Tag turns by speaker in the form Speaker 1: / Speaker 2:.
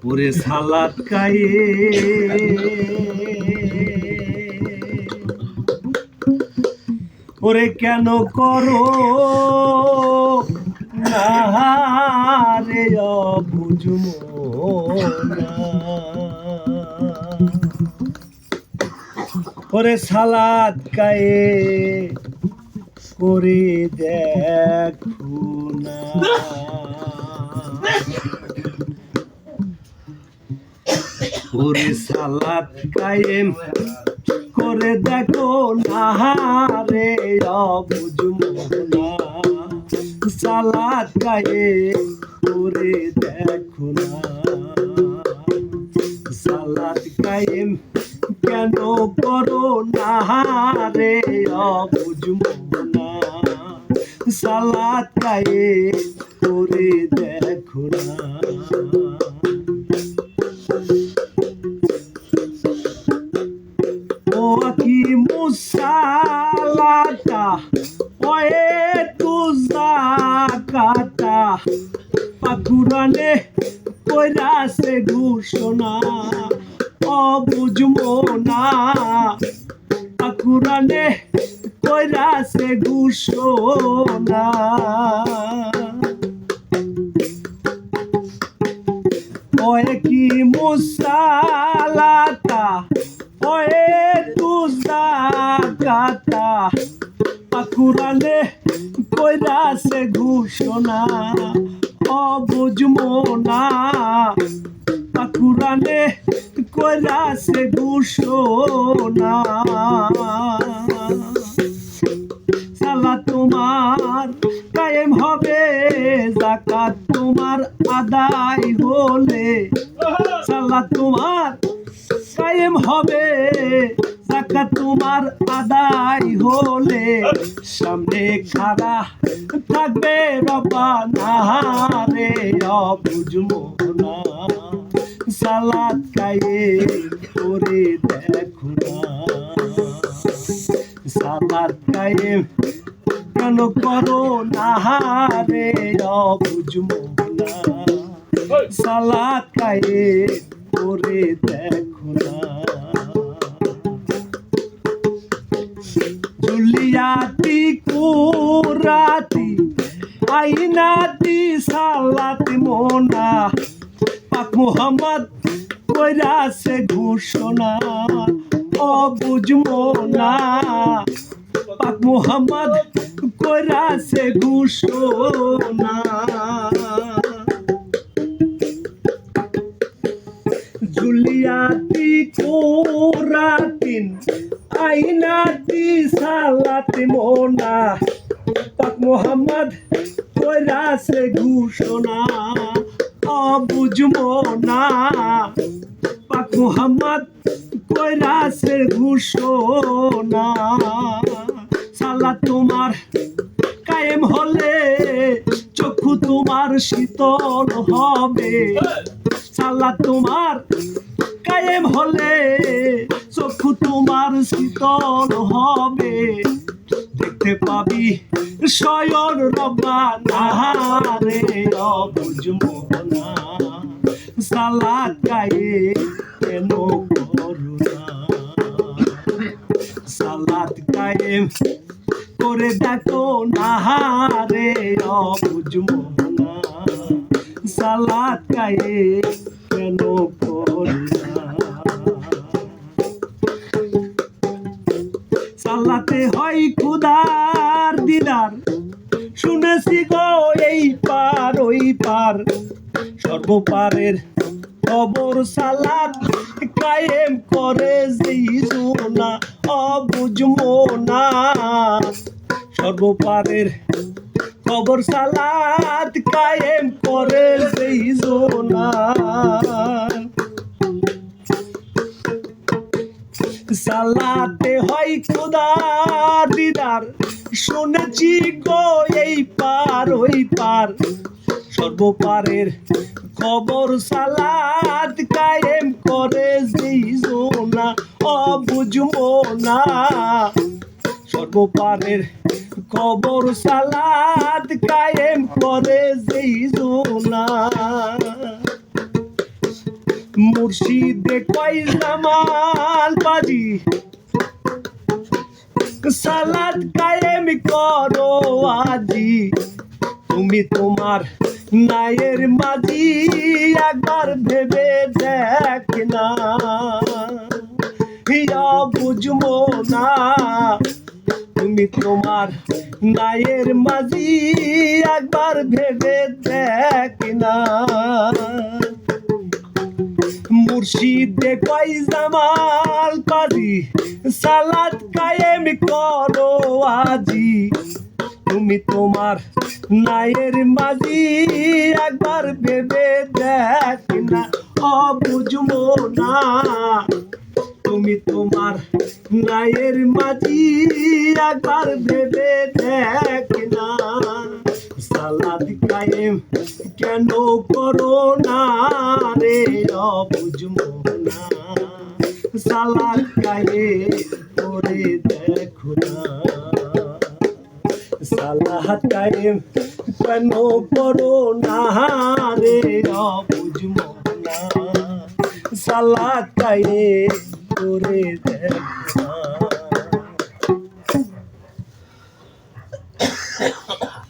Speaker 1: পুরে সালাদ কায়ে ওরে কেন করো? না রে ওরে সালাদ কায়ে করে দেখো না। ওরে সালাদ কায়েম করে দেখো না রে অবুঝমো না সালাদ কায়েম করে দেখো না। সালাদ কায়েম কেন করো না রে অবুঝমো না সালাদ কায়েম করে দেখো না। ও কি মুসালাটা ওয়ে তুজা কাটা পাকুরানে কইরাছে ঘোষণা, অবুঝমো না। পাকুরানে কইরাছে ঘোষণা ওয়ে কি মুসালাটা ওয়ে তুজা কাটা পাকুরানে কইরাছে ঘোষণা না পাকুরানে কইরাছে ঘোষণা তোমার আদায় হলে সালা তোমার কায়েম হবে। জাকাত তোমার আদায় হলে সামনে খাড়া থাকবে রবা না রে অবুঝমো না সালাদ কায়ে করে দেখো না। সালাদ কায়ে কেন করো না রে অবুঝমো সালাদ কায়ে করে দেখো না। জুলিয়াতি কুরাতি আইনাতি সালাতি মোনা। পাক মুহাম্মদ কইরাছে ঘোষণা অবুঝমো না পাক মুহাম্মদ কইরাছে ঘোষণা জুলিয়াতি কোরাতিন, আইনাতি সালাতি মোনা। পাক মোহাম্মদ কইরাছে ঘোষণা অবুঝমো না পাক মোহাম্মদ কইরাছে ঘোষণা সালা তোমার, কায়েম হলে চক্ষু তোমার শীতল হবে। সালা তোমার, কায়েম হলে চক্ষু তোমার শীতল হবে। দেখতে পাবি স্বয়ন রব্বা না রে অবুঝমো না সালাদ গায়ে কেন করুণা? সালাদ গায়ে কেন হয় খুদার দিদার। শুনেছি গো এই পার, ওই পার। সর্বপারের খবর সালাত কায়েম করে যেই জোনা অবুঝমো না সর্বপারের খবর সালাত কায়েম করে যেই জোনা সালাতে হয় খোদা দিদার, শুনেছি গো এই পার ওই পার। সর্বপারের খবর সালাদ কায়েম করে যেই জোনা অবুঝমো না সর্বপারের কবর সালাদ কায়েম করে যেই জোনা মুর্শিদে কয় জামাল বাজি। সালাদ কায়েম করো আজি। তুমি তোমার নায়ের মাঝি একবার ভেবে দেখ না। বুঝব না, তুমি তোমার নায়ের মাঝি একবার ভেবে দেখ না মুর্শিদে কই জামাল কাজী সালাদ কায়েম করো আজি। তুমি তোমার নায়ের মাঝি একবার ভেবে দেখ না অবুঝবো না তুমি তোমার নায়ের মাঝি একবার ভেবে দেখ না। সালাদ কায়েম কেন করো না রে না সালাদ কায়েম করে দেখো না। সালাহ টাইম কেন করো না রে না সালাহ টাইম করে দেখো